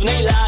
of Neyland.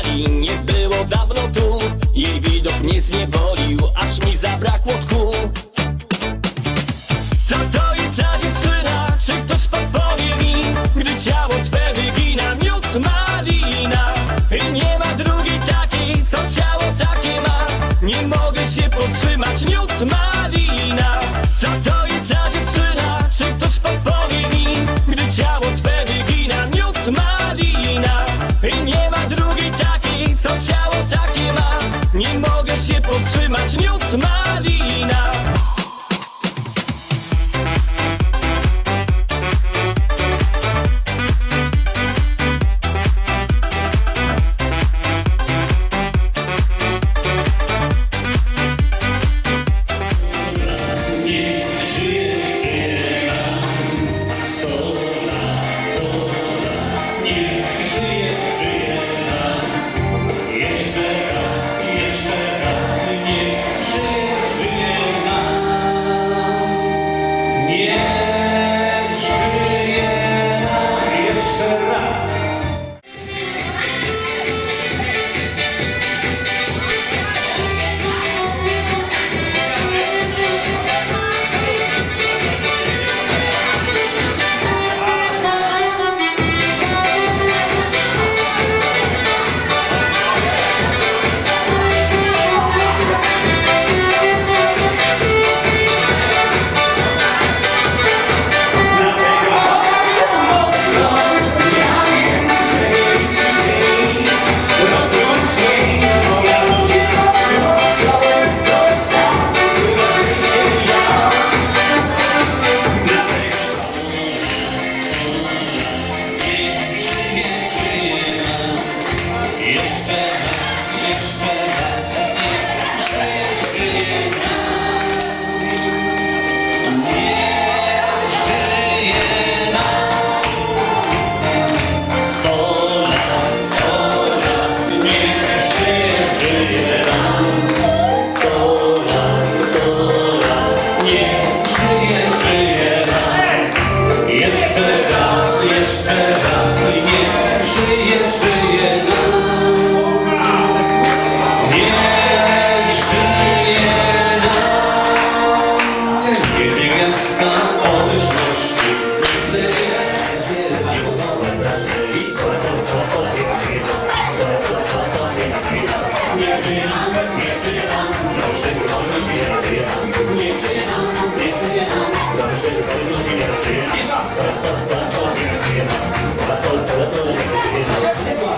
żyje nam, niech żyje nam. Zawsze się bardzo żyje nam, żyje nam. Stara, stara, stara, stara, żyje nam, żyje nam. Stara, stara, stara, stara, niech żyje nam.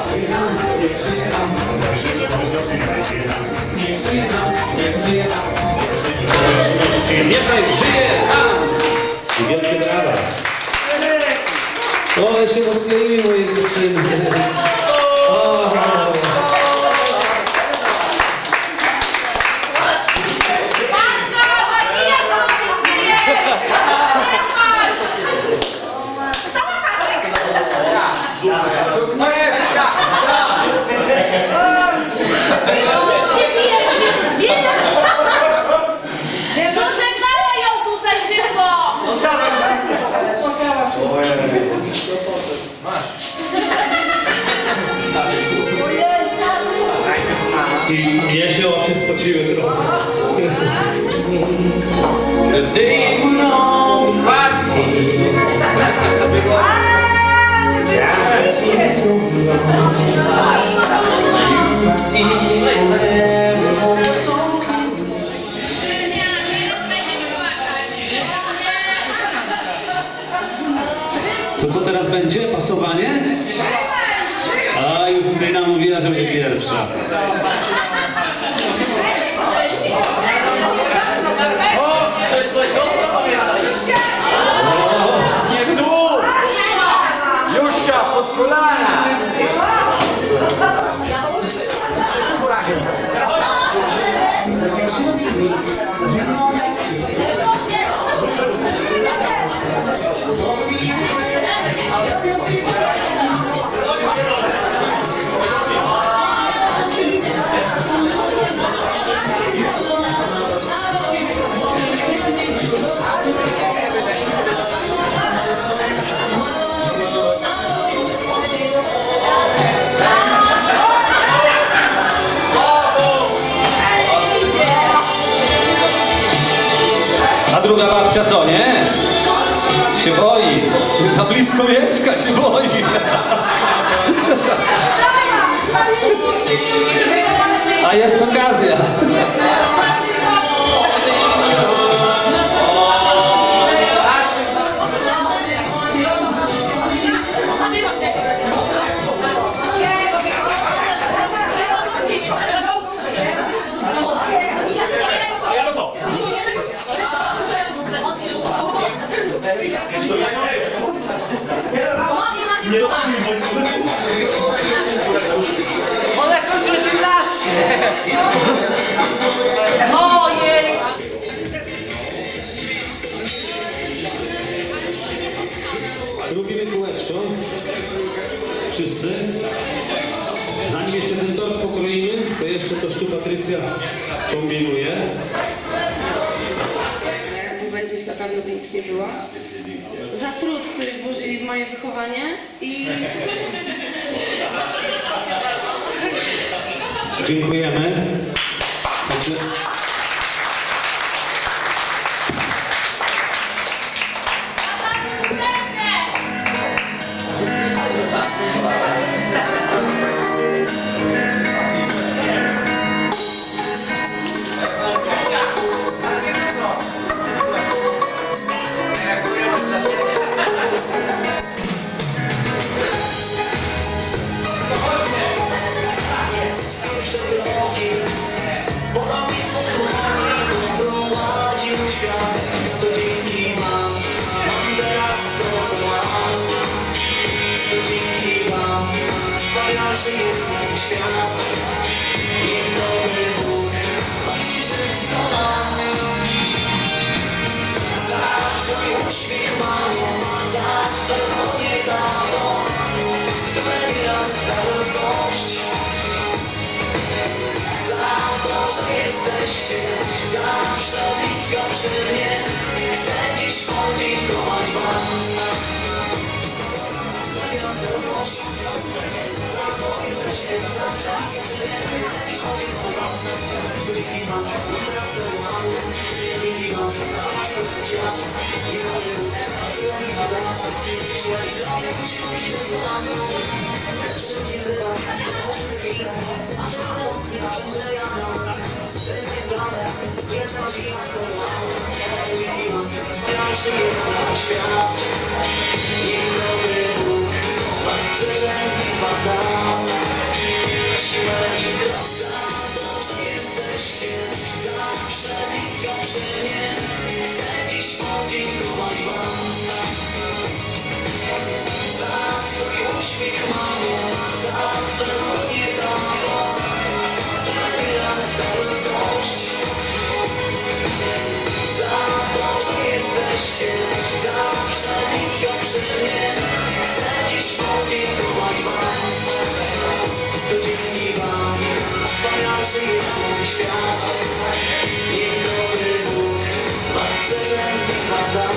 Żyje nam, niech żyje nam. Zawsze się bardzo żyje nam, żyje nam. Niech żyje nam, niech żyje nam. Zawsze się bardzo żyje nam, niechaj żyje nam. I wielkie brawa. O, się rozkleiły moje dziewczyny. O, Proszę. Już się pod kolana! Blisko mieszka, się boi. A jest okazja. Ona kończy 18! Ojej! Robimy kółeczko. Wszyscy. Zanim jeszcze ten tort pokroimy, to jeszcze coś tu Patrycja kombinuje. Bez nich na pewno by nic nie było. Za trud, który włożyli w moje wychowanie i Dziękujemy. Także Świat, niech dobry Bóg, patrzę, że nie padam Jak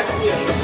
Yeah.